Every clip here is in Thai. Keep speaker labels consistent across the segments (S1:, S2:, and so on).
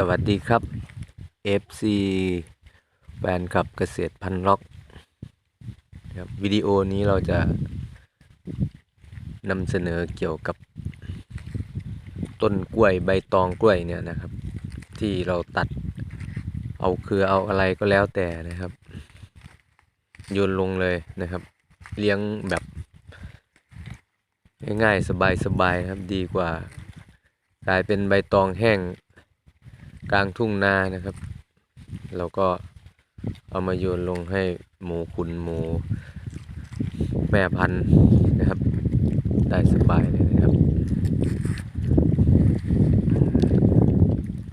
S1: สวัสดีครับ FC แฟนคลับเกษตรพันล็อกครับวิดีโอนี้เราจะนำเสนอเกี่ยวกับต้นกล้วยใบตองกล้วยเนี่ยนะครับ ที่เราตัดเอาเครือเอาอะไรก็แล้วแต่นะครับโยนลงเลยนะครับ เลี้ยงแบบง่ายๆสบายๆครับดีกว่ากลายเป็นใบตองแห้ง กลางทุ่งนานะครับ เราก็เอามาโยนลงให้หมูคุณหมูแม่พันธุ์นะครับ ได้สบายเลยนะครับ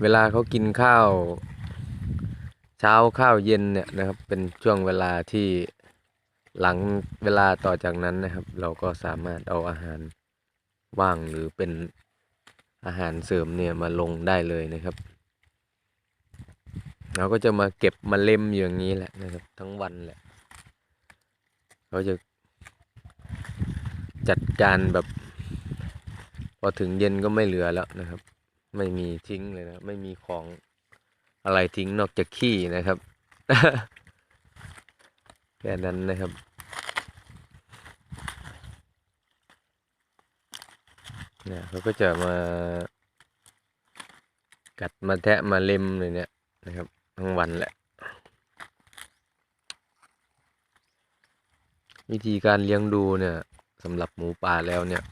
S1: เวลาเขากินข้าว เช้าข้าวเย็นเนี่ยนะครับ เป็นช่วงเวลาที่หลังเวลาต่อจากนั้นนะครับ เราก็สามารถเอาอาหารว่างหรือเป็นอาหารเสริมเนี่ยมาลงได้เลยนะครับ เราก็จะมาเก็บมาเล็มอยู่อย่างนี้แหละนะครับ ทั้งวันแหละเขาจะจัดการแบบ พอถึงเย็นก็ไม่เหลือแล้วนะครับ ไม่มีทิ้งเลยนะ ไม่มีของอะไรทิ้งนอกจากขี้นะครับแค่นั้นนะครับเนี่ยเขาก็จะมากัดมาแทะมาเล็มเลยเนี่ยนะครับ ทั้งวันแหละ วิธีการเลี้ยงดูเนี่ยสำหรับหมูป่าแล้วเนี่ย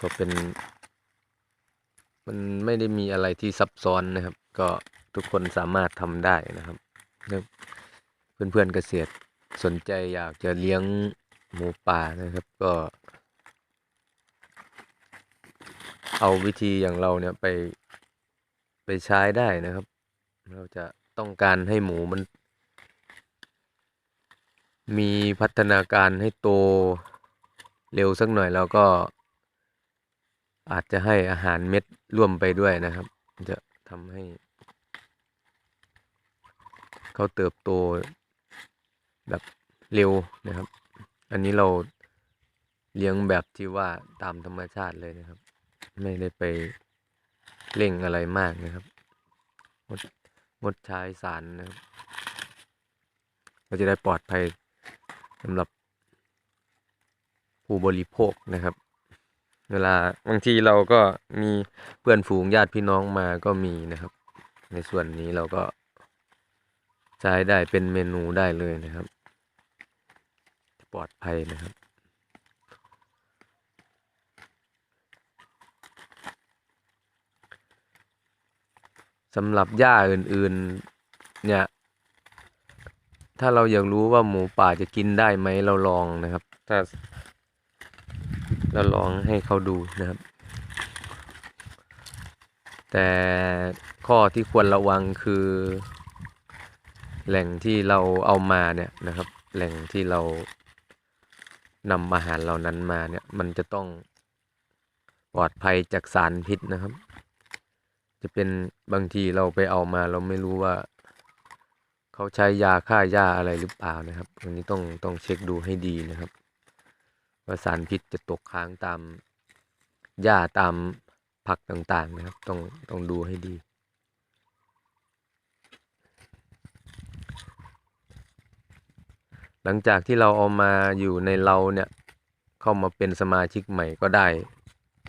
S1: ก็เป็น มันไม่ได้มีอะไรที่ซับซ้อนนะครับ ก็ทุกคนสามารถทำได้นะครับเพื่อนๆเกษตรสนใจอยากจะเลี้ยงหมูป่านะครับ ก็ เอาวิธีอย่างเราเนี่ยไปไปใช้ได้นะครับ เราจะต้องการให้หมูมัน มีพัฒนาการให้โตเร็วสักหน่อยแล้วก็อาจจะให้อาหารเม็ดร่วมไปด้วยนะครับ จะทำให้ เขาเติบโตแบบเร็วนะครับ อันนี้เราเลี้ยงแบบที่ว่าตามธรรมชาติเลยนะครับ ไม่ได้ไปเร่งอะไรมากนะครับ งดใช้สารนะครับเราจะได้ปลอดภัยสำหรับผู้บริโภคนะครับ เวลาบางทีเราก็มีเพื่อนฝูงญาติพี่น้องมาก็มีนะครับ ในส่วนนี้เราก็ใช้ได้เป็นเมนูได้เลยนะครับ ปลอดภัยนะครับ สำหรับหญ้าอื่นๆ เนี่ย ถ้าเราอยากรู้ว่าหมูป่าจะกินได้ไหมเราลองนะครับ ถ้า เราลองให้เขาดูนะครับ แต่ข้อที่ควรระวังคือ แหล่งที่เราเอามาเนี่ยนะครับ แหล่งที่เรานำอาหารเหล่านั้นมาเนี่ย มันจะต้องปลอดภัยจากสารพิษนะครับ จะเป็นบางทีเราไปเอามาเราไม่รู้ว่า เขาใช้ยาฆ่าหญ้าอะไรหรือเปล่านะครับอันนี้ต้องต้องเช็คดูให้ดีนะครับ ว่าสารพิษจะตกค้างตามหญ้าตามผักต่างๆนะครับ ต้องต้องดูให้ดี หลังจากที่เราเอามาอยู่ในเราเนี่ย เข้ามาเป็นสมาชิกใหม่ก็ได้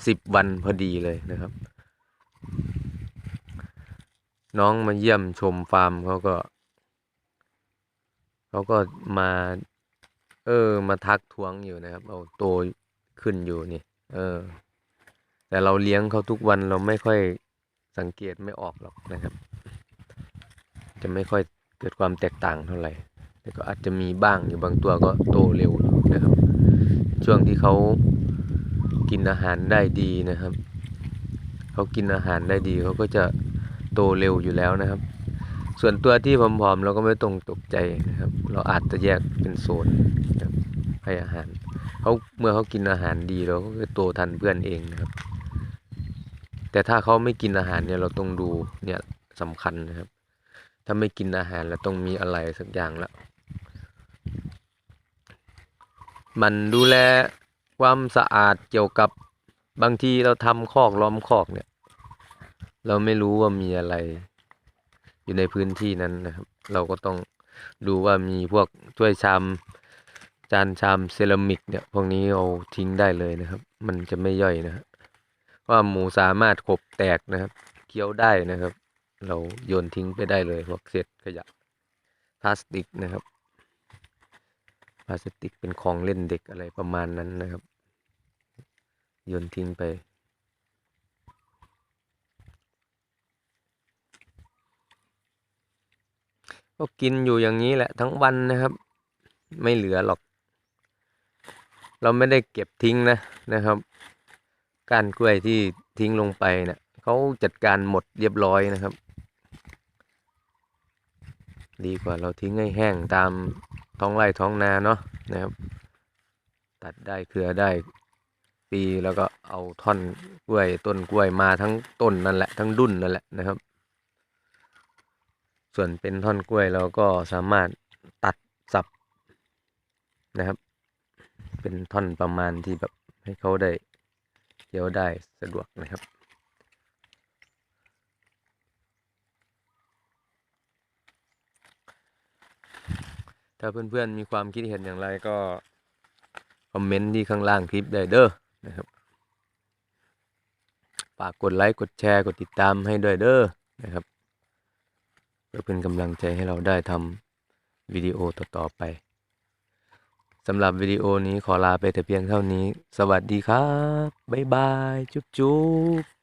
S1: สิบวันพอดีเลยนะครับ น้องมาเยี่ยมชมฟาร์มเขาก็เขาก็มา เออ มาทักท้วงอยู่นะครับ เอาโตขึ้นอยู่นี่ เออ แต่เราเลี้ยงเขาทุกวันเราไม่ค่อยสังเกตไม่ออกหรอกนะครับ จะไม่ค่อยเกิดความแตกต่างเท่าไหร่ แต่ก็อาจจะมีบ้างอยู่บางตัวก็โตเร็วนะครับ ช่วงที่เขากินอาหารได้ดีนะครับ เขากินอาหารได้ดีเขาก็จะ โตเร็วอยู่แล้วนะครับ ส่วนตัวที่ผอมๆเราก็ไม่ต้องตกใจนะครับ เราอาจจะแยกเป็นโซนนะครับให้อาหารเขาเมื่อเขากินอาหารดีเราก็จะโตทันเพื่อนเองนะครับ แต่ถ้าเขาไม่กินอาหารเนี่ยเราต้องดูเนี่ยสำคัญนะครับ ถ้าไม่กินอาหารเราต้องมีอะไรสักอย่างละมันดูแลความสะอาดเกี่ยวกับบางทีเราทำคอกล้อมคอกเนี่ย เราไม่รู้ว่ามีอะไร อยู่ในพื้นที่นั้นนะครับ เราก็ต้องดูว่ามีพวกถ้วยชามจานชามเซรามิกเนี่ยพวกนี้เอาทิ้งได้เลยนะครับ มันจะไม่ย่อยนะครับว่าหมูสามารถขบแตกนะครับ เคี้ยวได้นะครับ เราโยนทิ้งไปได้เลยพวกเศษขยะพลาสติกนะครับพลาสติกเป็นของเล่นเด็กอะไรประมาณนั้นนะครับ โยนทิ้งไป ก็กินอยู่อย่างนี้แหละทั้งวันนะครับ ไม่เหลือหรอก เราไม่ได้เก็บทิ้งนะนะครับก้านกล้วยที่ทิ้งลงไปเนะี่ยเขาจัดการหมดเรียบร้อยนะครับ ดีกว่าเราทิ้งให้แห้งตามท้องไร่ท้องนาเนาะนะครับ ตัดได้เครือได้ปีแล้วก็เอาท่อนกล้วยต้นกล้วยมาทั้งต้นนั่นแหละทั้งดุ้นนั่นแหละนะครับ ส่วนเป็นท่อนกล้วยเราก็สามารถตัดสับนะครับ เป็นท่อนประมาณที่แบบให้เขาได้เคี้ยวได้สะดวกนะครับถ้าเพื่อนๆมีความคิดเห็นอย่างไรก็ คอมเมนต์ที่ข้างล่างคลิปได้เด้อนะครับฝากกดไลค์กดแชร์กดติดตามให้ด้วยเด้อนะครับ เพื่อเป็นกำลังใจให้เราได้ทำวิดีโอต่อๆไปสำหรับวิดีโอนี้ขอลาไปแต่เพียงเท่านี้ สวัสดีครับ บ๊ายบาย จุ๊บจุ๊บ